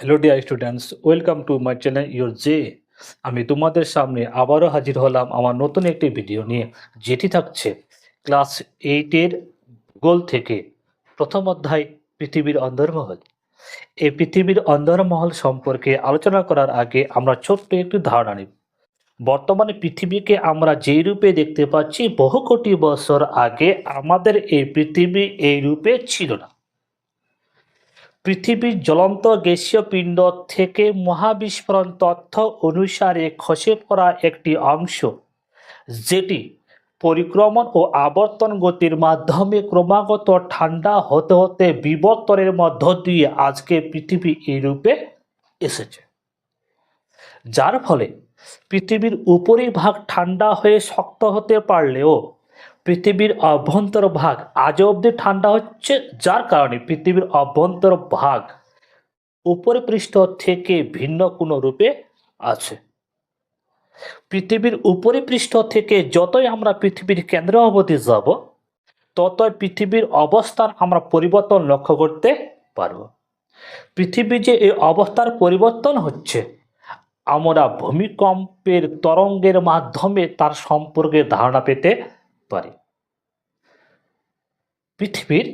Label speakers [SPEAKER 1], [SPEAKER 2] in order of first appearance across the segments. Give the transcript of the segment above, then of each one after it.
[SPEAKER 1] Hello dear students welcome to my channel your J আমি তোমাদের সামনে আবারও হাজির হলাম আমার নতুন একটি ভিডিও নিয়ে, যেটি থাকছে ক্লাস এইটের ভূগোল থেকে প্রথম অধ্যায়, পৃথিবীর অন্দরমহল এই পৃথিবীর অন্দরমহল সম্পর্কে আলোচনা করার আগে আমরা ছোট্ট একটি ধারণা নিব। বর্তমানে পৃথিবীকে আমরা যেই রূপে দেখতে পাচ্ছি, বহু কোটি বছর আগে আমাদের এই পৃথিবী এই রূপে ছিল না। পৃথিবীর জ্বলন্ত গ্যাসীয় পিণ্ড থেকে মহাবিস্ফোরণ তথ্য অনুসারে খসে পড়া একটি অংশ, যেটি পরিক্রমণ ও আবর্তন গতির মাধ্যমে ক্রমাগত ঠান্ডা হতে হতে বিবর্তনের মধ্য দিয়ে আজকে পৃথিবী এই রূপে এসেছে। যার ফলে পৃথিবীর উপরিভাগ ঠান্ডা হয়ে শক্ত হতে পারলেও পৃথিবীর অভ্যন্তর ভাগ আজও অবধি ঠান্ডা হচ্ছে, যার কারণে পৃথিবীর অভ্যন্তর ভাগ উপরিপৃষ্ঠ থেকে ভিন্ন কোনো রূপে আছে। পৃথিবীর উপরিপৃষ্ঠ থেকে যতই আমরা পৃথিবীর কেন্দ্র অবধি যাব, ততই পৃথিবীর অবস্থান আমরা পরিবর্তন লক্ষ্য করতে পারব। পৃথিবী যে এই অবস্থার পরিবর্তন হচ্ছে, আমরা ভূমিকম্পের তরঙ্গের মাধ্যমে তার সম্পর্কে ধারণা পেতে পারি। পৃথিবীর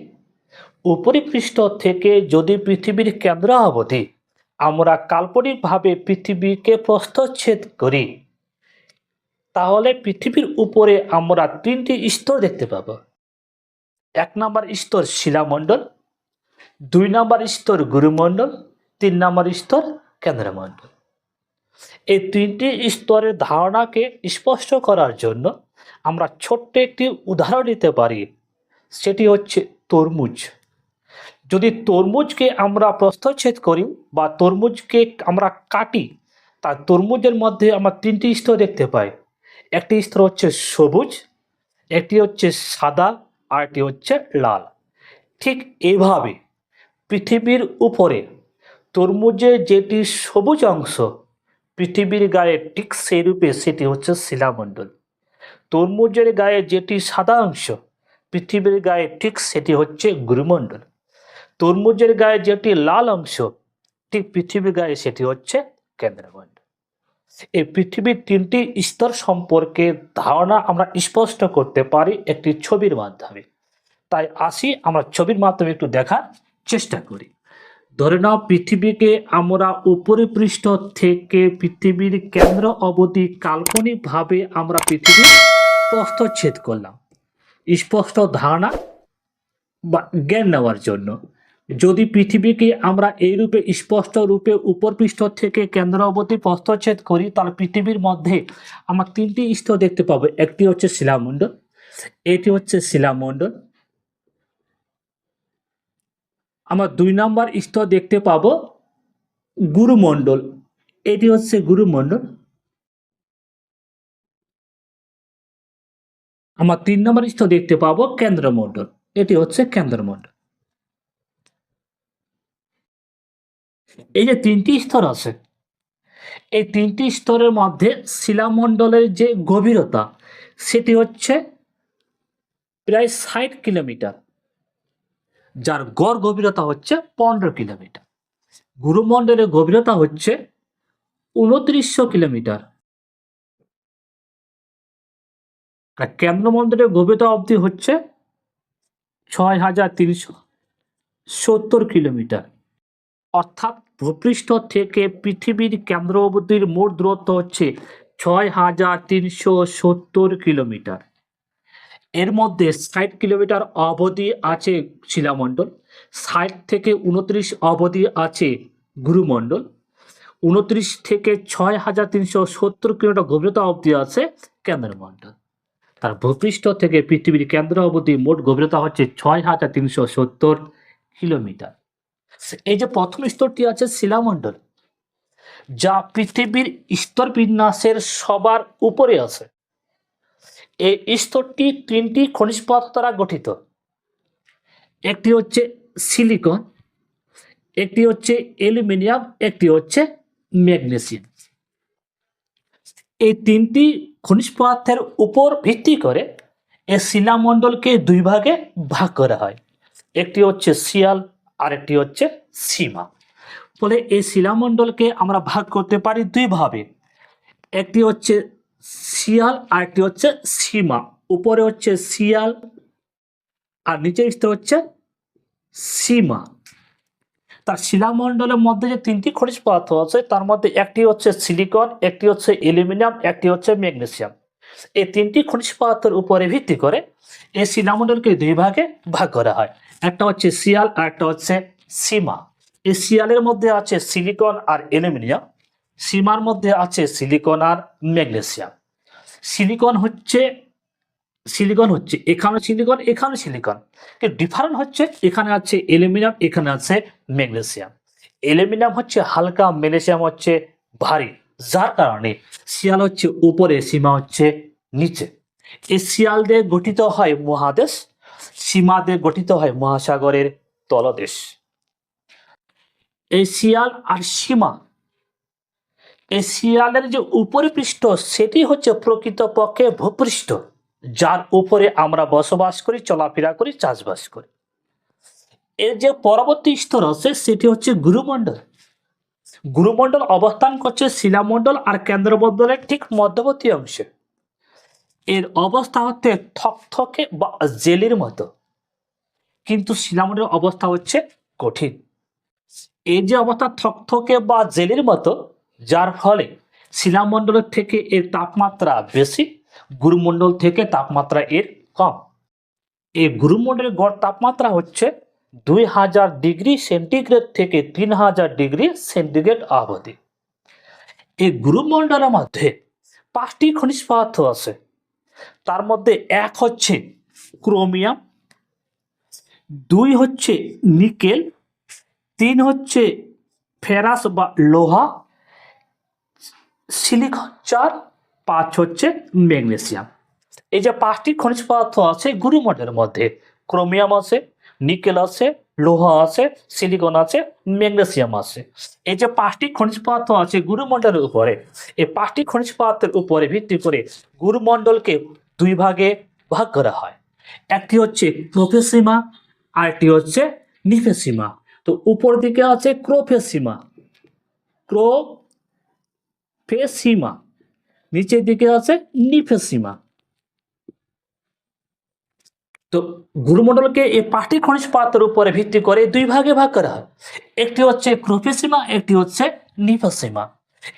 [SPEAKER 1] উপরিপৃষ্ঠ থেকে যদি পৃথিবীর কেন্দ্র অবধি আমরা কাল্পনিকভাবে পৃথিবীকে প্রস্তচ্ছেদ করি, তাহলে পৃথিবীর উপরে আমরা তিনটি স্তর দেখতে পাবো। এক নম্বর স্তর শিলামণ্ডল, দুই নম্বর স্তর গুরুমণ্ডল, তিন নম্বর স্তর কেন্দ্রমণ্ডল। এই তিনটি স্তরের ধারণাকে স্পষ্ট করার জন্য আমরা ছোট্ট একটি উদাহরণ নিতে পারি। সেটি হচ্ছে তরমুজ। যদি তরমুজকে আমরা প্রস্থচ্ছেদ করি বা তরমুজকে আমরা কাটি তার তরমুজের মধ্যে আমরা তিনটি স্তর দেখতে পাই। একটি স্তর হচ্ছে সবুজ, একটি হচ্ছে সাদা, আর একটি হচ্ছে লাল। ঠিক এইভাবে পৃথিবীর উপরে তরমুজের যেটি সবুজ অংশ, পৃথিবীর গায়ে ঠিক সেই রূপে সেটি হচ্ছে শিলামণ্ডল। তরমুজের গায়ে যেটি সাদা অংশ, পৃথিবীর গায়ে ঠিক সেটি হচ্ছে গুরুমণ্ডল। তরমুজের গায়ে যেটি লাল অংশ, ঠিক পৃথিবীর গায়ে সেটি হচ্ছে কেন্দ্রমণ্ডল। এই পৃথিবীর তিনটি স্তর সম্পর্কে ধারণা আমরা স্পষ্ট করতে পারি একটি ছবির মাধ্যমে। তাই আসি আমরা ছবির মাধ্যমে একটু দেখার চেষ্টা করি। ধরে নাও পৃথিবীকে আমরা উপরিপৃষ্ঠ থেকে পৃথিবীর কেন্দ্র অবধি কাল্পনিকভাবে আমরা পৃথিবীর প্রস্থচ্ছেদ করলাম। স্পষ্ট ধারণা বা জ্ঞান নেওয়ার জন্য। যদি পৃথিবীকে আমরা এই রূপে স্পষ্ট রূপে উপরপৃষ্ঠ থেকে কেন্দ্র অবধি প্রস্থচ্ছেদ করি, তাহলে পৃথিবীর মধ্যে আমরা তিনটি স্তর দেখতে পাবো। একটি হচ্ছে শিলামণ্ডল, এটি হচ্ছে শিলামণ্ডল আমরা দুই নম্বর স্তর দেখতে পাবো গুরুমণ্ডল। এটি হচ্ছে গুরুমণ্ডল। আমরা তিন নম্বর স্তর দেখতে পাবো কেন্দ্রমণ্ডল। এটি হচ্ছে কেন্দ্রমণ্ডল। এই যে তিনটি স্তর আছে, এই তিনটি স্তরের মধ্যে শিলামণ্ডলের যে গভীরতা, সেটি হচ্ছে প্রায় ষাট কিলোমিটার। যার গড় গভীরতা হচ্ছে পনেরো কিলোমিটার। গুরুমণ্ডলের গভীরতা হচ্ছে উনত্রিশশো কিলোমিটার। আর কেন্দ্রমণ্ডলের গভীরতা অবধি হচ্ছে ছয় হাজার তিনশো সত্তর কিলোমিটার। অর্থাৎ ভূপৃষ্ঠ থেকে পৃথিবীর কেন্দ্র অবধির মোট দূরত্ব হচ্ছে ছয় হাজার তিনশো সত্তর কিলোমিটার। এর মধ্যে ষাট কিলোমিটার অবধি আছে শিলামণ্ডল, ষাট থেকে উনত্রিশ অবধি আছে গুরুমণ্ডল, উনত্রিশ থেকে ছয় হাজার তিনশো সত্তর কিলোমিটার গভীরতা অবধি আছে কেন্দ্রমণ্ডল। তার ভূপৃষ্ঠ থেকে পৃথিবীর কেন্দ্র অবধি মোট গভীরতা হচ্ছে ছয় হাজার তিনশো সত্তর কিলোমিটার। এই যে প্রথম স্তরটি আছে শিলামণ্ডল, যা পৃথিবীর স্তর বিন্যাসের সবার উপরে আছে। এই স্তরটি তিনটি খনিজ পদার্থ দ্বারা গঠিত। একটি হচ্ছে সিলিকন, একটি হচ্ছে অ্যালুমিনিয়াম, একটি হচ্ছে ম্যাগনেসিয়াম। এই তিনটি খনিজ পদার্থের উপর ভিত্তি করে এই শিলামণ্ডলকে দুই ভাগে ভাগ করা হয়। একটি হচ্ছে শিয়াল আর একটি হচ্ছে সীমা। ফলে এই শিলামণ্ডলকে আমরা ভাগ করতে পারি দুইভাবে একটি হচ্ছে শিয়াল আর একটি হচ্ছে সীমা। উপরে হচ্ছে শিয়াল, আর নিচের স্তর হচ্ছে সীমা। তার শিলামণ্ডলের মধ্যে যে তিনটি খনিজ পদার্থ আছে, তার মধ্যে একটি হচ্ছে সিলিকন, একটি হচ্ছে অ্যালুমিনিয়াম, একটি হচ্ছে ম্যাগনেসিয়াম। এই তিনটি খনিজ পদার্থের উপরে ভিত্তি করে এই শিলামণ্ডলকে দুই ভাগে ভাগ করা হয়। একটা হচ্ছে শিয়াল আর একটা হচ্ছে সীমা। এই শিয়ালের মধ্যে আছে সিলিকন আর অ্যালুমিনিয়াম। সীমার মধ্যে আছে সিলিকন আর ম্যাগনেসিয়াম। সিলিকন হচ্ছে সিলিকন হচ্ছে এখানে সিলিকন এখানে সিলিকন। ডিফারেন্ট হচ্ছে এখানে আছে অ্যালুমিনিয়াম, এখানে আছে ম্যাগনেসিয়াম। অ্যালুমিনিয়াম হচ্ছে হালকা, ম্যাগনেসিয়াম হচ্ছে ভারী, যার কারণে শিয়াল হচ্ছে উপরে, সীমা হচ্ছে নিচে। এই শিয়াল দিয়ে গঠিত হয় মহাদেশ, সীমা দিয়ে গঠিত হয় মহাসাগরের তলদেশ। এই শিয়াল আর সীমা এই শিয়ালের যে উপরিপৃষ্ঠ, সেটি হচ্ছে প্রকৃতপক্ষে ভূপৃষ্ঠ, যার উপরে আমরা বসবাস করি, চলাফেরা করি, চাষবাস করি। এর যে পরবর্তী স্তর আছে, সেটি হচ্ছে গুরুমণ্ডল। গুরুমণ্ডল অবস্থান করছে শিলামণ্ডল আর কেন্দ্রমণ্ডলের ঠিক মধ্যবর্তী অংশে। এর অবস্থা হচ্ছে থকথকে বা জেলির মতো। কিন্তু শিলামণ্ডলের অবস্থা হচ্ছে কঠিন। এই যে অবস্থা থকথকে বা জেলির মতো যার ফলে শিলামণ্ডলের থেকে এর তাপমাত্রা বেশি, গুরুমণ্ডল থেকে তাপমাত্রা এর কম। এই গুরুমণ্ডলের গড় তাপমাত্রা হচ্ছে দুই হাজার ডিগ্রি সেন্টিগ্রেড থেকে তিন হাজার ডিগ্রি সেন্টিগ্রেড অবধি। এই গুরুমণ্ডলের মধ্যে পাঁচটি খনিজ পদার্থ আছে। তার মধ্যে এক হচ্ছে ক্রোমিয়াম, দুই হচ্ছে নিকেল, তিন হচ্ছে ফেরাস বা লোহা সিলিকন, চার পাঁচ হচ্ছে ম্যাগনেসিয়াম। এই যে পাঁচটি খনিজ পদার্থ আছে গুরুমণ্ডলের মধ্যে, ক্রোমিয়াম আছে, নিকেল আছে, লোহা আছে, সিলিকন আছে, ম্যাগনেসিয়াম আছে। এই যে পাঁচটি খনিজ পদার্থ আছে গুরুমণ্ডলের উপরে, এই পাঁচটি খনিজ পদার্থের উপরে ভিত্তি করে গুরুমণ্ডলকে দুই ভাগে ভাগ করা হয়। একটি হচ্ছে প্রোফেসিমা আর একটি হচ্ছে নিফেসিমা। তো উপর দিকে আছে ক্রোফেসিমা। ক্রো ফেসিমা নিচের দিকে আছে নিফেসিমা তো গুরুমণ্ডলকে এই পাঁচটি খনিজ পাত্রের উপরে ভিত্তি করে দুই ভাগে ভাগ করা হয়। একটি হচ্ছে ক্রোফেসিমা একটি হচ্ছে নিফেসিমা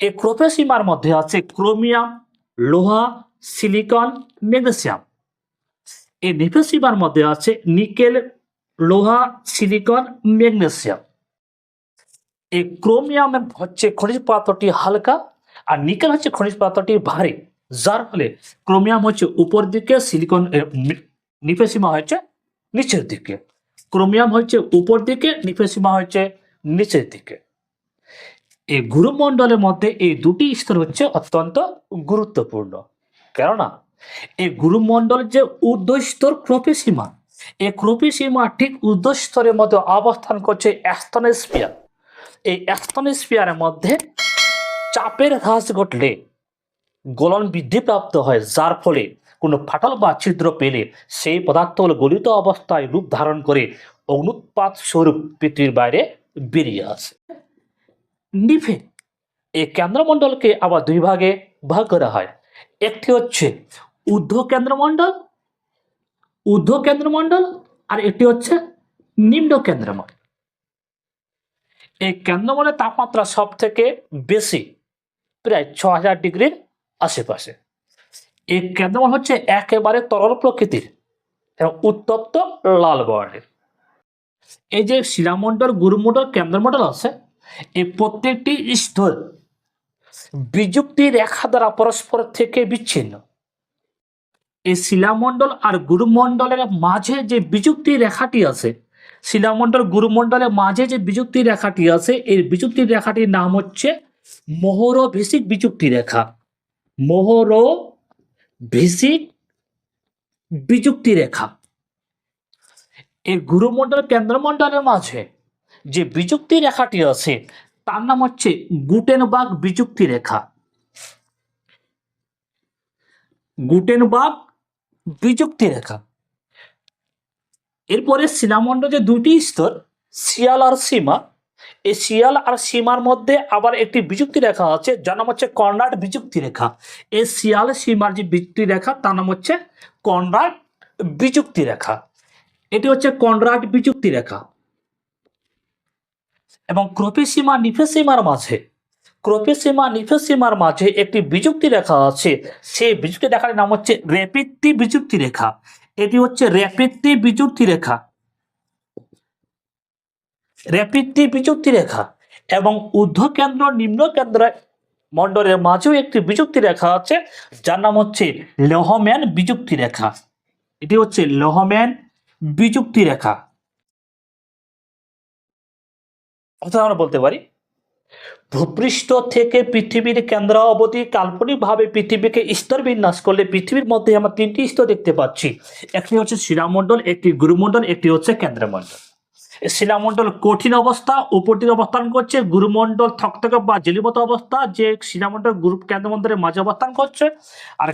[SPEAKER 1] এই ক্রোফেসিমার মধ্যে আছে ক্রোমিয়াম, লোহা, সিলিকন, ম্যাগনেসিয়াম। এই নিফেসিমার মধ্যে আছে নিকেল, লোহা, সিলিকন, ম্যাগনেসিয়াম। এই ক্রোমিয়াম হচ্ছে খনিজ পাত্রটি হালকা আর নিকেল হচ্ছে খনিজ পদার্থটি ভারী। যার ফলে ক্রোমিয়াম হচ্ছে উপর দিকে, সিলিকন নিফেসিমা হচ্ছে নিচের দিকে। ক্রোমিয়াম হচ্ছে উপর দিকে নিফেসিমা হচ্ছে নিচের দিকে। এই গুরুমণ্ডলের মধ্যে এই দুটি স্তর হচ্ছে অত্যন্ত গুরুত্বপূর্ণ। কেননা, এই গুরুমণ্ডল যে ঊর্ধ্বস্তর ক্রোপেসীমা, এই ক্রোপেসীমা ঠিক ঊর্ধ্বস্তরের মধ্যে অবস্থান করছে অ্যাস্তনোস্পিয়ার এই অ্যাস্তনোস্পিয়ারের মধ্যে চাপের হ্রাস ঘটলে গলন বৃদ্ধিপ্রাপ্ত হয়, যার ফলে কোনো ফাটল বা ছিদ্র পেলে সেই পদার্থগুলো গলিত অবস্থায় রূপ ধারণ করে অগ্নুৎপাত স্বরূপ পৃথিবীর বাইরে বেরিয়ে আসে। নিভে এই কেন্দ্রমণ্ডলকে আবার দুই ভাগে ভাগ করা হয়। একটি হচ্ছে ঊর্ধ্ব কেন্দ্রমণ্ডল ঊর্ধ্ব কেন্দ্রমণ্ডল, আর একটি হচ্ছে নিম্ন কেন্দ্রমণ্ডল। এই কেন্দ্রমণ্ডলের তাপমাত্রা সব থেকে বেশি প্রায় ছ হাজার ডিগ্রির আশেপাশে। এই কেন্দ্রমণ্ডল হচ্ছে একেবারে তরল প্রকৃতির এবং উত্তপ্ত লাল বর্ণের। এই যে শিলামণ্ডল গুরুমণ্ডল কেন্দ্রমণ্ডল আছে, এই প্রত্যেকটি স্তর বিযুক্তি রেখা দ্বারা পরস্পর থেকে বিচ্ছিন্ন। এই শিলামণ্ডল আর গুরুমণ্ডলের মাঝে যে বিযুক্তি রেখাটি আছে, শিলামণ্ডল গুরুমণ্ডলের মাঝে যে বিযুক্তি রেখাটি আছে, এই বিযুক্তি রেখাটির নাম হচ্ছে মোহর ভিসিক বিযুক্তি রেখা। মোহর ভিসিক বিযুক্তি রেখা। এই গুরুমণ্ডল কেন্দ্রমণ্ডলের মাঝে যে বিযুক্তি রেখাটি আছে, তার নাম হচ্ছে গুটেনবাগ বিযুক্তি রেখা। গুটেনবাগ বিযুক্তি রেখা। এরপরে শিলামণ্ডল দুটি স্তর, শিয়াল আর সীমা। এই শিয়াল আর সীমার মধ্যে আবার একটি বিযুক্তি রেখা আছে, যার নাম হচ্ছে কর্নাট বিযুক্তি রেখা এই শিয়াল সীমার যে বিযুক্তি রেখা তার নাম হচ্ছে কর্নাট বিযুক্তি রেখা এটি হচ্ছে কনরাড বিযুক্তি রেখা এবং ক্রোপেসীমা নিফেসীমার মাঝে, ক্রোপেসীমা নিফেসীমার মাঝে একটি বিযুক্তি রেখা আছে, সেই বিযুক্তি রেখার নাম হচ্ছে র্যাপিত্তি বিযুক্তি রেখা এটি হচ্ছে র্যাপিত্তি বিযুক্তি রেখা র্যাপিত্তি বিযুক্তি রেখা এবং ঊর্ধ্ব কেন্দ্র নিম্ন কেন্দ্র মণ্ডলের মাঝেও একটি বিযুক্তি রেখা আছে, যার নাম হচ্ছে লোহম্যান বিযুক্তি রেখা। এটি হচ্ছে লোহম্যান বিযুক্তি রেখা। অর্থাৎ আমরা বলতে পারি, ভূপৃষ্ঠ থেকে পৃথিবীর কেন্দ্র অবধি কাল্পনিকভাবে পৃথিবীকে স্তর বিন্যাস করলে পৃথিবীর মধ্যে আমরা তিনটি স্তর দেখতে পাচ্ছি। একটি হচ্ছে শিলামণ্ডল একটি গুরুমণ্ডল, একটি হচ্ছে কেন্দ্রমণ্ডল। শিলামণ্ডল কঠিন অবস্থা উপর দিকে অবস্থান করছে, গুরুমণ্ডল থকথকে বা জেলিমত অবস্থা, যে শিলামণ্ডল গুরু কেন্দ্রমণ্ডলের মাঝে অবস্থান করছে। আর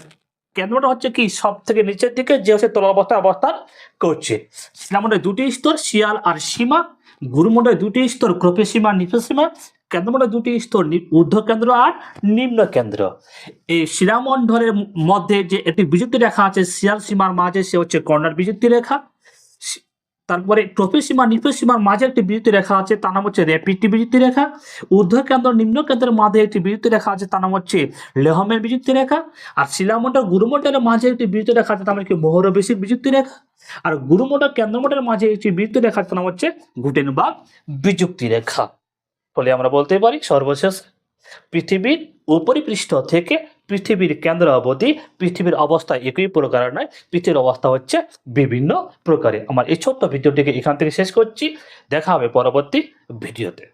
[SPEAKER 1] কেন্দ্রটা হচ্ছে কি? সব থেকে নিচের দিকে, যে হচ্ছে তল অবস্থায় অবস্থান করছে। শিলামণ্ডলের দুটি স্তর, শিয়াল আর সীমা। গুরুমণ্ডলের দুটি স্তর ক্রোপেসীমা নিফেসীমা কেন্দ্রমণ্ডলের দুটি স্তর ঊর্ধ্ব কেন্দ্র আর নিম্ন কেন্দ্র এই শিলামণ্ডলের মধ্যে যে একটি বিযুক্তি রেখা আছে, শিয়াল সীমার মাঝে, সে হচ্ছে কর্নার বিযুক্তি রেখা। তারপরে প্রফেসীমা নিফেসীমার মাঝে একটি বিযুক্তি রেখা আছে, তার নাম হচ্ছে র্যাপিডটি বিযুক্তি রেখা। ঊর্ধ্ব কেন্দ্র, নিম্ন কেন্দ্রের মাঝে একটি বিযুক্তি রেখা আছে, তার নাম হচ্ছে লেহমের বিযুক্তি রেখা। আর শিলামণ্ডল, গুরুমণ্ডলের মাঝে একটি বিরতি রেখা আছে, তার নাম কি মোহরবেশিক বিযুক্তি রেখা। আর গুরুমণ্ডল, কেন্দ্রমণ্ডলের মাঝে একটি বিযুক্তি রেখা তার নাম হচ্ছে গুটেনবাগ বিযুক্তি রেখা। ফলে আমরা বলতে পারি সর্বশেষ পৃথিবীর উপরিপৃষ্ঠ থেকে পৃথিবীর কেন্দ্র অবধি পৃথিবীর অবস্থা একই প্রকার নয়, পৃথিবীর অবস্থা হচ্ছে বিভিন্ন প্রকারে আমার এই ছোট্ট ভিডিওটিকে এখান থেকে শেষ করছি। দেখা হবে পরবর্তী ভিডিওতে।